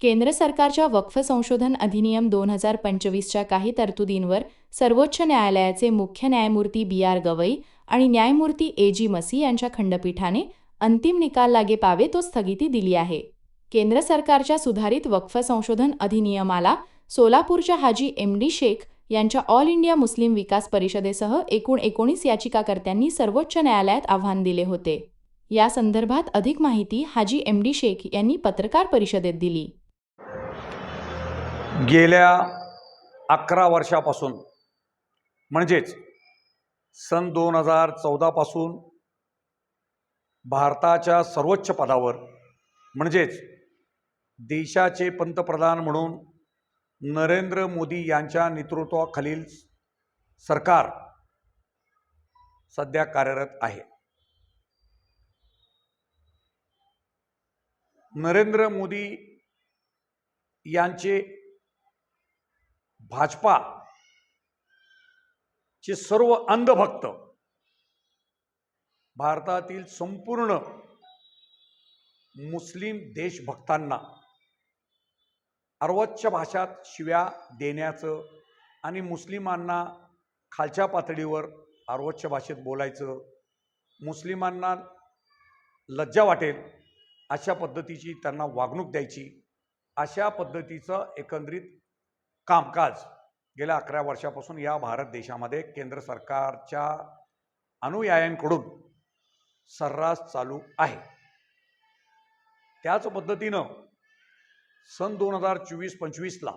केंद्र सरकारच्या वक्फ संशोधन अधिनियम दोन हजार पंचवीसच्या काही तरतुदींवर सर्वोच्च न्यायालयाचे मुख्य न्यायमूर्ती बी आर गवई आणि न्यायमूर्ती ए जी मसी यांच्या खंडपीठाने अंतिम निकाल लागे पावे तो स्थगिती दिली आहे. केंद्र सरकारच्या सुधारित वक्फ संशोधन अधिनियमाला सोलापूरच्या हाजी एम डी शेख यांच्या ऑल इंडिया मुस्लिम विकास परिषदेसह एकूण एकोणीस याचिकाकर्त्यांनी सर्वोच्च न्यायालयात आव्हान दिले होते. या संदर्भात अधिक माहिती हाजी एम डी शेख यांनी पत्रकार परिषदेत दिली. गेल्या अकरा वर्षापासून म्हणजेच सन दोन हजार चौदापासून भारताच्या सर्वोच्च पदावर म्हणजेच देशाचे पंतप्रधान म्हणून नरेंद्र मोदी यांच्या नेतृत्वाखालील सरकार सध्या कार्यरत आहे. नरेंद्र मोदी यांचे भाजपा चे सर्व अंधभक्त भारतातील संपूर्ण मुस्लिम देशभक्तांना अर्वोच्च भाषात शिव्या देण्याचं आणि मुस्लिमांना खालच्या पातळीवर अर्वच्च भाषेत बोलायचं मुस्लिमांना लज्जा वाटेल अशा पद्धतीची त्यांना वागणूक द्यायची अशा पद्धतीचं एकंदरीत कामकाज गेल्या अकरा वर्षापासून या भारत देशामध्ये केंद्र सरकारच्या अनुयायांकडून सर्रास चालू आहे. त्याच पद्धतीनं सन दोन हजार चोवीस पंचवीसला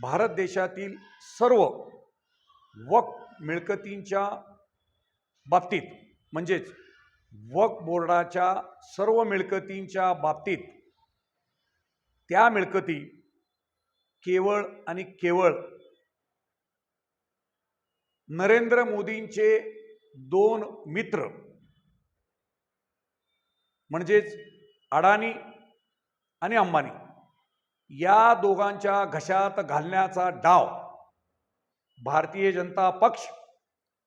भारत देशातील सर्व वक मिळकतींच्या बाबतीत म्हणजेच वक बोर्डाच्या सर्व मिळकतींच्या बाबतीत त्या मिळकती केवळ आणि केवळ नरेंद्र मोदींचे दोन मित्र म्हणजेच अडाणी आणि अंबानी या दोघांच्या घशात घालण्याचा डाव भारतीय जनता पक्ष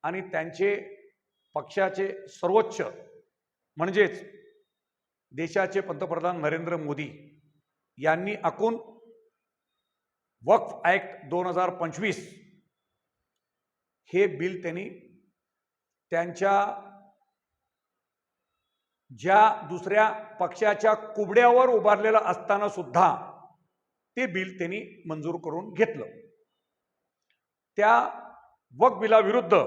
आणि त्यांचे पक्षाचे सर्वोच्च म्हणजेच देशाचे पंतप्रधान नरेंद्र मोदी यांनी आखून वक्फ ॲक्ट दोन हजार पंचवीस हे बिल त्यांनी त्यांच्या ज्या दुसऱ्या पक्षाच्या कुबड्यावर उभारलेलं असताना सुद्धा ते बिल त्यांनी मंजूर करून घेतलं. त्या वक बिलाविरुद्ध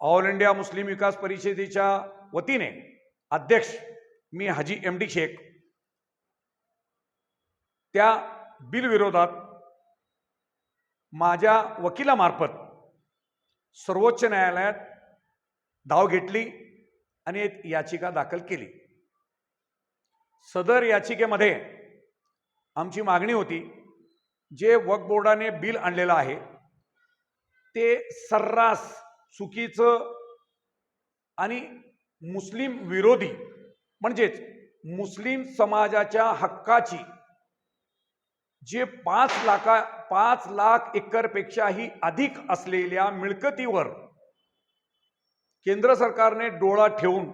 ऑल इंडिया मुस्लिम विकास परिषदेच्या वतीने अध्यक्ष मी हाजी एम डी शेख त्या बिलविरोधात माझ्या वकिलामार्फत सर्वोच्च न्यायालयात धाव घेतली आणि एक याचिका दाखल केली. सदर याचिकेमध्ये आमची मागणी होती जे वक्फ बोर्डाने बिल आणलेलं आहे ते सर्रास चुकीचं आणि मुस्लिम विरोधी म्हणजेच मुस्लिम समाजाच्या हक्काची जे पाच लाखा पाच लाख एकरपेक्षाही अधिक असलेल्या मिळकतीवर केंद्र सरकारने डोळा ठेवून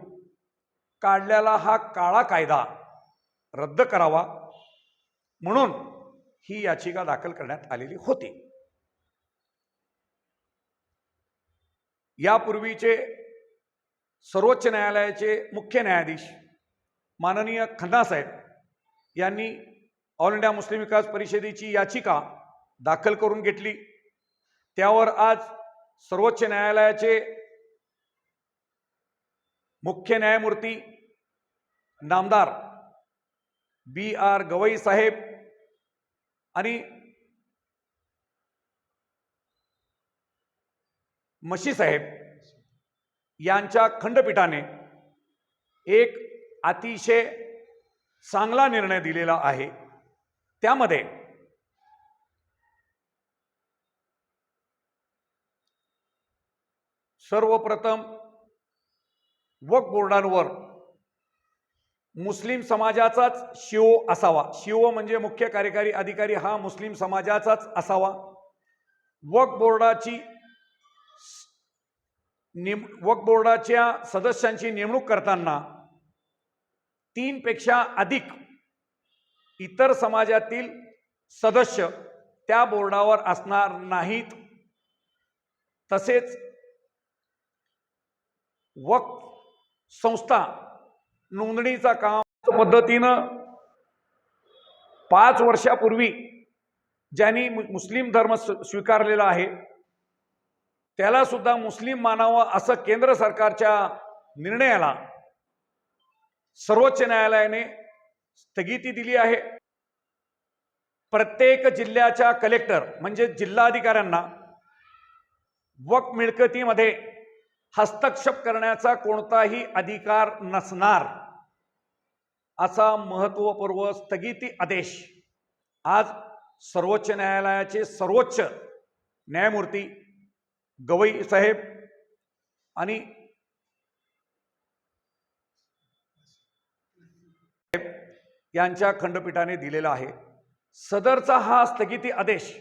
काढलेला हा काळा कायदा रद्द करावा म्हणून ही याचिका दाखल करण्यात आलेली होती. यापूर्वीचे सर्वोच्च न्यायालयाचे मुख्य न्यायाधीश माननीय खन्ना साहेब यांनी ऑल इंडिया मुस्लिम विकास परिषदेची याचिका दाखल करून घेतली. त्यावर आज सर्वोच्च न्यायालयाचे मुख्य न्यायमूर्ती नामदार बी आर गवई साहेब आणि मशी साहेब यांच्या खंडपीठाने एक अतिशय चांगला निर्णय दिलेला आहे. त्यामध्ये सर्वप्रथम वक बोर्डांवर मुस्लिम समाजाचाच शिओ असावा. शिओ म्हणजे मुख्य कार्यकारी अधिकारी हा मुस्लिम समाजाचाच असावा. वक बोर्डाची नेम वक बोर्डाच्या सदस्यांची नेमणूक करताना तीनपेक्षा अधिक इतर समाजातील सदस्य त्या बोर्डावर असणार नाहीत. तसेच वक्फ संस्था नोंदणीचा काम पद्धतीनं पाच वर्षापूर्वी ज्यांनी मुस्लिम धर्म स्वीकारलेला आहे त्याला सुद्धा मुस्लिम मानावं असं केंद्र सरकारच्या निर्णयाला सर्वोच्च न्यायालयाने स्थगिती दिली आहे. प्रत्येक जिल्ह्याच्या कलेक्टर म्हणजे जिल्हाधिकाऱ्यांना वक मिळकतीमध्ये हस्तक्षेप करण्याचा कोणताही अधिकार नसणार असा महत्वपूर्व स्थगिती आदेश आज सर्वोच्च न्यायालयाचे सर्वोच्च न्यायमूर्ती गवई साहेब आणि यांच्या खंडपीठाने दिलेला आहे. सदरचा हा स्थगिती आदेश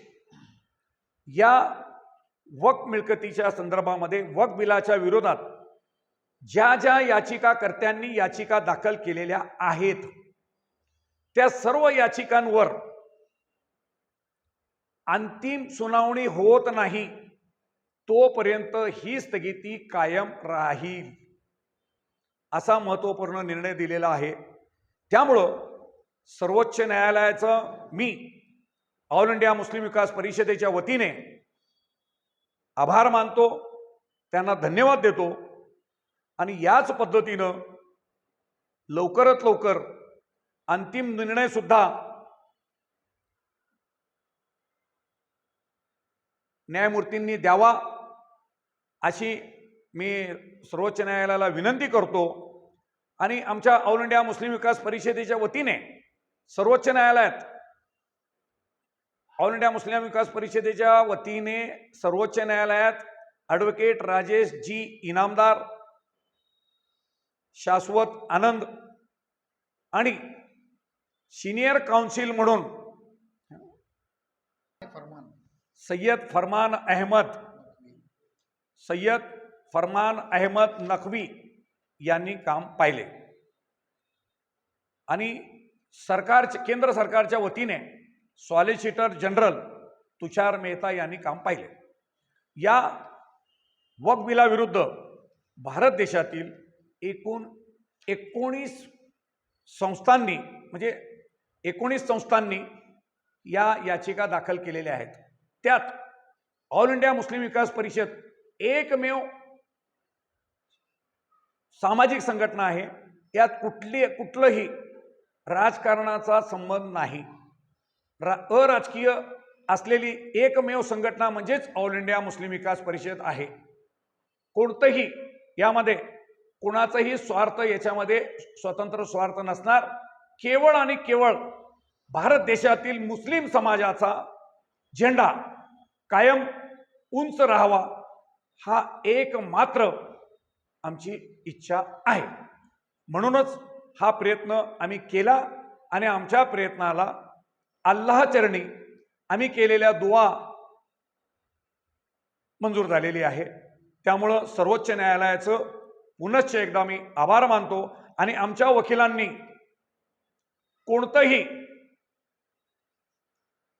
या वक मिळकतीच्या संदर्भामध्ये वक बिलाच्या विरोधात ज्या ज्या याचिकाकर्त्यांनी याचिका दाखल केलेल्या आहेत त्या सर्व याचिकांवर अंतिम सुनावणी होत नाही तोपर्यंत ही स्थगिती कायम राहील असा महत्त्वपूर्ण निर्णय दिलेला आहे. त्यामुळं सर्वोच्च न्यायालयाचं मी ऑल इंडिया मुस्लिम विकास परिषदेच्या वतीने आभार मानतो त्यांना धन्यवाद देतो आणि याच पद्धतीनं लवकरात लवकर अंतिम निर्णय सुद्धा न्यायमूर्तींनी द्यावा अशी मी सर्वोच्च न्यायालयाला विनंती करतो आणि आमच्या ऑल इंडिया मुस्लिम विकास परिषदेच्या वतीने सर्वोच्च न्यायालयात. ऑल इंडिया मुस्लिम विकास परिषदेच्या वतीने सर्वोच्च न्यायालयात ॲडव्होकेट राजेश जी इनामदार शाश्वत आनंद आणि सिनियर काउन्सिल म्हणून सय्यद फरमान अहमद सय्यद फरमान अहमद नखवी यांनी काम पाहिले. आणि सरकारच्या केंद्र सरकारच्या वतीने सॉलिसिटर जनरल तुषार मेहता यांनी काम पाहिले. या वक बिलाविरुद्ध भारत देशातील एकूण एकोणीस संस्थांनी म्हणजे एकोणीस संस्थांनी या याचिका दाखल केलेल्या आहेत. त्यात ऑल इंडिया मुस्लिम विकास परिषद एकमेव सामाजिक संघटना आहे. यात कुठली कुठलंही राजकारणाचा संबंध नाही. रा अराजकीय असलेली एकमेव संघटना म्हणजेच ऑल इंडिया मुस्लिम विकास परिषद आहे. कोणतंही यामध्ये कुणाचाही स्वार्थ याच्यामध्ये स्वतंत्र स्वार्थ नसणार. केवळ आणि केवळ भारत देशातील मुस्लिम समाजाचा झेंडा कायम उंच राहावा हा एक मात्र आमची इच्छा आहे. म्हणूनच हा प्रयत्न आम्ही केला आणि आमच्या प्रयत्नाला अल्लाहचरणी आम्ही केलेल्या दुवा मंजूर झालेली आहे. त्यामुळं सर्वोच्च न्यायालयाचं पुनश्च एकदा मी आभार मानतो आणि आमच्या वकिलांनी कोणतंही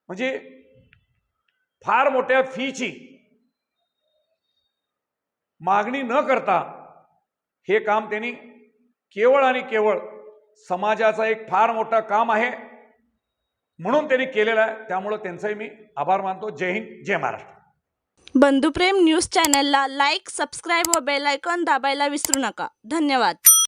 म्हणजे फार मोठ्या फीची मागणी न करता हे काम त्यांनी केवळ आणि केवळ समाजाचं एक फार मोठं काम आहे म्हणून त्यांनी केलेलं आहे. त्यामुळं त्यांचाही मी आभार मानतो. जय हिंद जय महाराष्ट्र. बंधुप्रेम न्यूज चॅनलला लाईक सबस्क्राईब व बेल आयकॉन दाबायला विसरू नका. धन्यवाद.